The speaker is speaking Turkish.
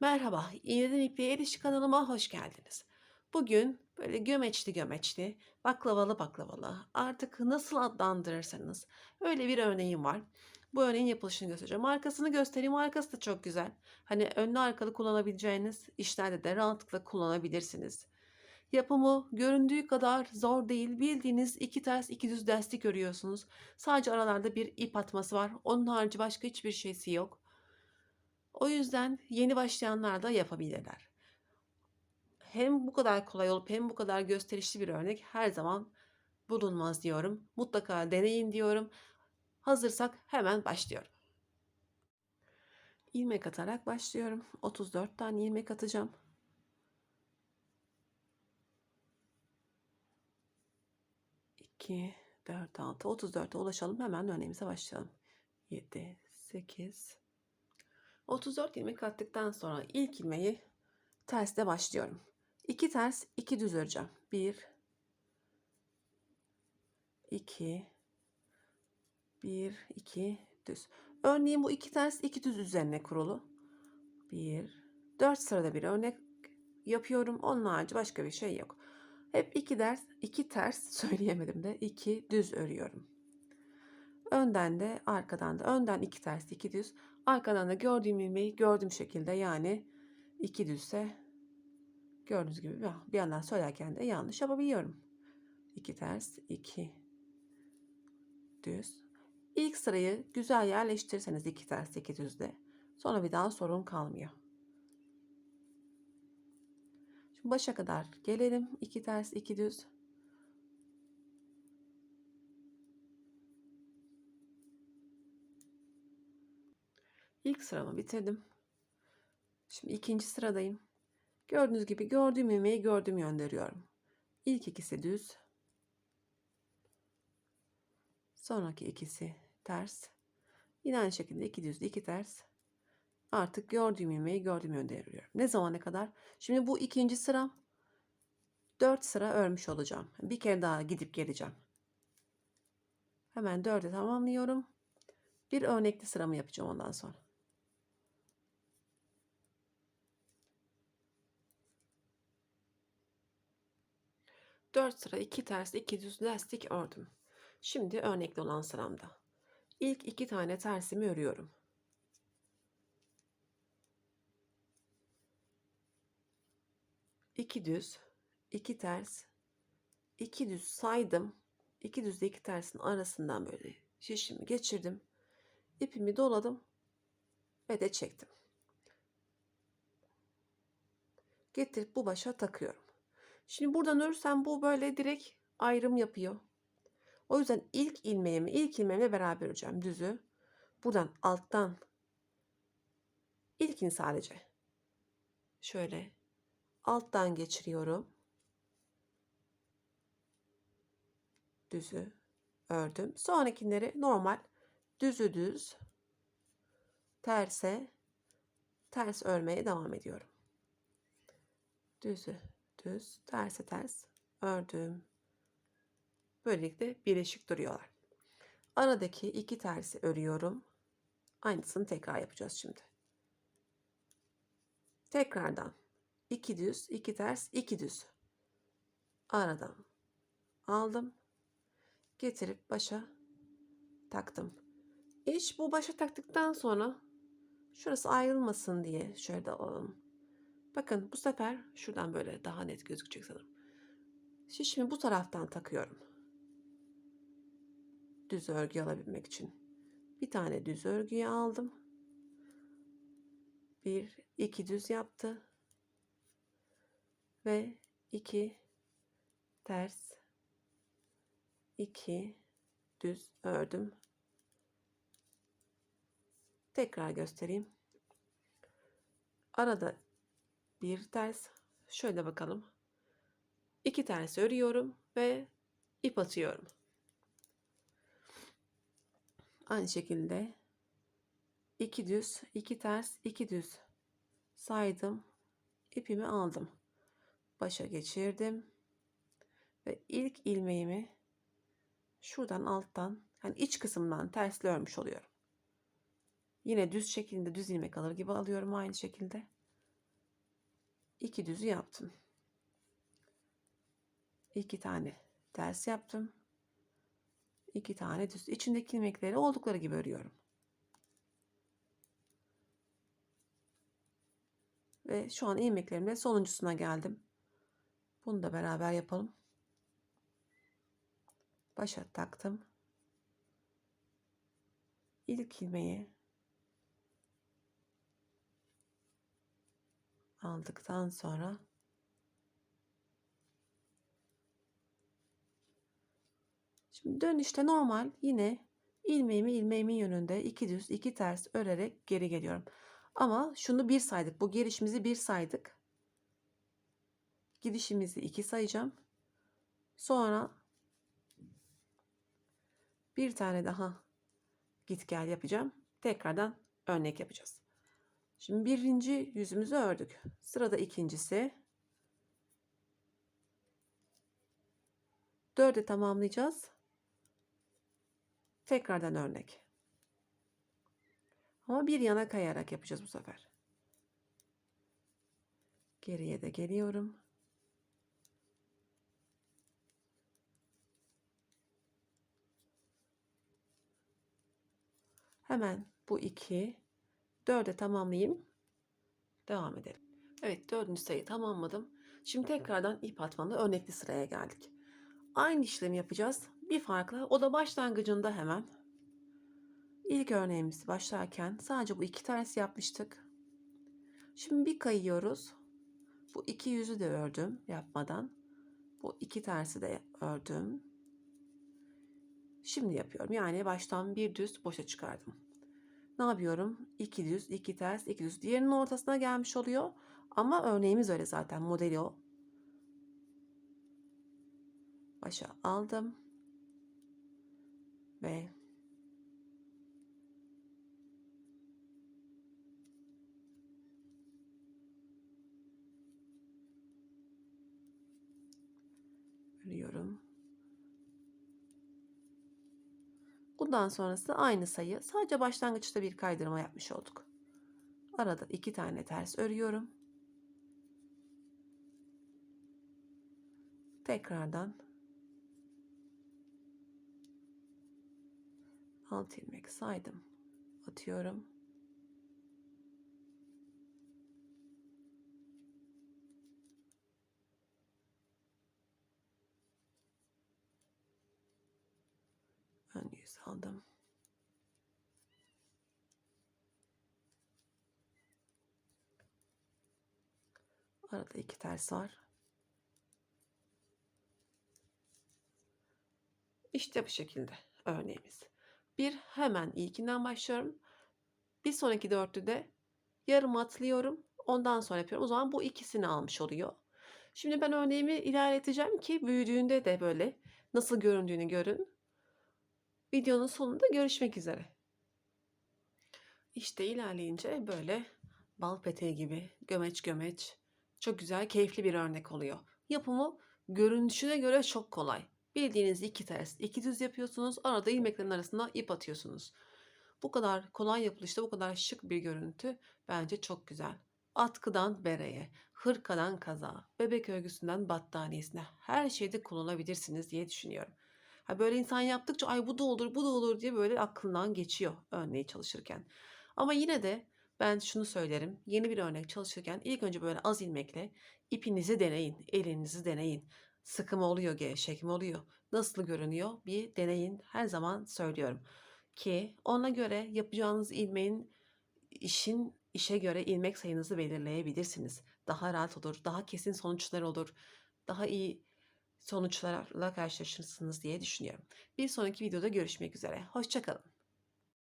Merhaba, İğneden İpliğe Erişi kanalıma hoş geldiniz. Bugün böyle gömeçli gömeçli, baklavalı baklavalı, artık nasıl adlandırırsanız öyle bir örneğim var. Bu örneğin yapılışını göstereceğim. Arkasını göstereyim. Arkası da çok güzel. Hani önlü arkalı kullanabileceğiniz işlerde de rahatlıkla kullanabilirsiniz. Yapımı göründüğü kadar zor değil. Bildiğiniz iki ters iki düz lastik örüyorsunuz. Sadece aralarda bir ip atması var. Onun harici başka hiçbir şeysi yok. O yüzden yeni başlayanlar da yapabilirler. Hem bu kadar kolay olup hem bu kadar gösterişli bir örnek her zaman bulunmaz diyorum. Mutlaka deneyin diyorum. Hazırsak hemen başlıyorum. İlmek atarak başlıyorum. 34 tane ilmek atacağım. İki, dört, altı, 34'e ulaşalım. Hemen örneğimize başlayalım. 7, 8, 34 ilmek attıktan sonra ilk ilmeği tersle başlıyorum. 2 ters, 2 düz öreceğim. 1 2 1 2 düz. Örneğin bu iki ters, iki düz üzerine kurulu. 1 4 sırada bir örnek yapıyorum. Onun harici başka bir şey yok. Hep iki ders, iki ters söyleyemedim de iki düz örüyorum. Önden de arkadan da önden iki ters iki düz arkadan da gördüğüm ilmeği gördüğüm şekilde yani iki düzse gördüğünüz gibi bir- yandan söylerken de yanlış yapabiliyorum. İki ters iki düz. İlk sırayı güzel yerleştirirseniz iki ters iki düzde sonra bir daha sorun kalmıyor. Şimdi başa kadar gelelim. iki ters iki düz. İlk sıramı bitirdim. Şimdi ikinci sıradayım. Gördüğünüz gibi gördüğüm ilmeği gördüğüm yönde örüyorum. İlk ikisi düz. Sonraki ikisi ters. Yine aynı şekilde iki düz, iki ters. Artık gördüğüm ilmeği gördüğüm yönde örüyorum. Ne zamana kadar? Şimdi bu ikinci sıram. Dört sıra örmüş olacağım. Bir kere daha gidip geleceğim. Hemen dörde tamamlıyorum. Bir örnekli sıramı yapacağım ondan sonra. Dört sıra iki ters iki düz lastik ördüm. Şimdi örnekli olan sıramda. İlk iki tane tersimi örüyorum. İki düz, iki ters, iki düz saydım. İki düzle iki tersin arasından böyle şişimi geçirdim. İpimi doladım ve de çektim. Getirip bu başa takıyorum. Şimdi buradan örürsem bu böyle direkt ayrım yapıyor. O yüzden ilk ilmeğimi ilk ilmeğimle beraber öreceğim düzü. Buradan alttan ilkini sadece şöyle alttan geçiriyorum. Düzü ördüm. Sonrakileri normal düzü düz terse ters örmeye devam ediyorum. Düzü düz terse ters ördüm. Böylelikle birleşik duruyorlar. Aradaki iki tersi örüyorum. Aynısını tekrar yapacağız şimdi. Tekrardan iki düz, iki ters, iki düz. Aradan aldım. Getirip başa taktım. İş bu başa taktıktan sonra şurası ayrılmasın diye şöyle de alalım. Bakın bu sefer şuradan böyle daha net gözükecek sanırım. Şişimi bu taraftan takıyorum. Düz örgü alabilmek için. Bir tane düz örgüyü aldım. Bir, iki düz yaptı. Ve iki ters, iki düz ördüm. Tekrar göstereyim. Arada bir ters. Şöyle bakalım. İki ters örüyorum ve ip atıyorum. Aynı şekilde iki düz, iki ters, iki düz saydım. ipimi aldım. Başa geçirdim. Ve ilk ilmeğimi şuradan alttan yani iç kısımdan tersle örmüş oluyorum. Yine düz şeklinde düz ilmek alır gibi alıyorum aynı şekilde. İki düzü yaptım. İki tane ters yaptım. İki tane düz. İçindeki ilmekleri oldukları gibi örüyorum. Ve şu an ilmeklerimle sonuncusuna geldim. Bunu da beraber yapalım. Başa taktım. İlk ilmeği aldıktan sonra Şimdi dönüşte normal yine ilmeğimi ilmeğimin yönünde iki düz iki ters örerek geri geliyorum. Ama şunu bir saydık. Bu gelişimizi bir saydık. Gidişimizi iki sayacağım. Sonra bir tane daha git gel yapacağım. Tekrardan örnek yapacağız. Şimdi birinci yüzümüzü ördük. Sırada ikincisi. Dörde tamamlayacağız. Tekrardan örnek. Ama bir yana kayarak yapacağız bu sefer. Geriye de geliyorum. Hemen bu iki dörde tamamlayayım. Devam edelim. Evet dördüncü sayıyı tamamladım. Şimdi tekrardan ip atmalı örnekli sıraya geldik. Aynı işlemi yapacağız. Bir farkla o da başlangıcında hemen ilk örneğimizi başlarken sadece bu iki ters yapmıştık. Şimdi bir kayıyoruz. Bu iki yüzü de ördüm yapmadan. Bu iki tersi de ördüm. Şimdi yapıyorum. Yani baştan bir düz boşa çıkardım. Ne yapıyorum? İki düz, iki ters, iki düz. Diğerinin ortasına gelmiş oluyor. Ama örneğimiz öyle zaten. Modeli o. Başa aldım. Ve örüyorum. Bundan sonrası aynı sayı. Sadece başlangıçta bir kaydırma yapmış olduk. Arada iki tane ters örüyorum. Tekrardan alt ilmek saydım. Atıyorum. Ön yüz aldım. Arada iki ters var. İşte bu şekilde örneğimiz. Bir hemen ilkinden başlıyorum. Bir sonraki dörtlüde yarım atlıyorum. Ondan sonra yapıyorum. O zaman bu ikisini almış oluyor. Şimdi ben örneğimi ilerleteceğim ki büyüdüğünde de böyle nasıl göründüğünü görün. Videonun sonunda görüşmek üzere. İşte ilerleyince böyle bal peteği gibi gömeç gömeç çok güzel keyifli bir örnek oluyor. Yapımı görünüşüne göre çok kolay. Bildiğiniz iki ters, iki düz yapıyorsunuz. Arada ilmeklerin arasına ip atıyorsunuz. Bu kadar kolay yapılışta bu kadar şık bir görüntü bence çok güzel. Atkıdan bereye, hırkadan kaza, bebek örgüsünden battaniyesine her şeyde kullanabilirsiniz diye düşünüyorum. Ha böyle insan yaptıkça ay bu da olur bu da olur diye böyle aklından geçiyor örneği çalışırken. Ama yine de ben şunu söylerim. Yeni bir örnek çalışırken ilk önce böyle az ilmekle ipinizi deneyin, elinizi deneyin. Sıkım oluyor, gevşek mi oluyor? Nasıl görünüyor? Bir deneyin. Her zaman söylüyorum. Ki ona göre yapacağınız ilmeğin işin işe göre ilmek sayınızı belirleyebilirsiniz. Daha rahat olur, daha kesin sonuçlar olur. Daha iyi sonuçlarla karşılaşırsınız diye düşünüyorum. Bir sonraki videoda görüşmek üzere. Hoşçakalın.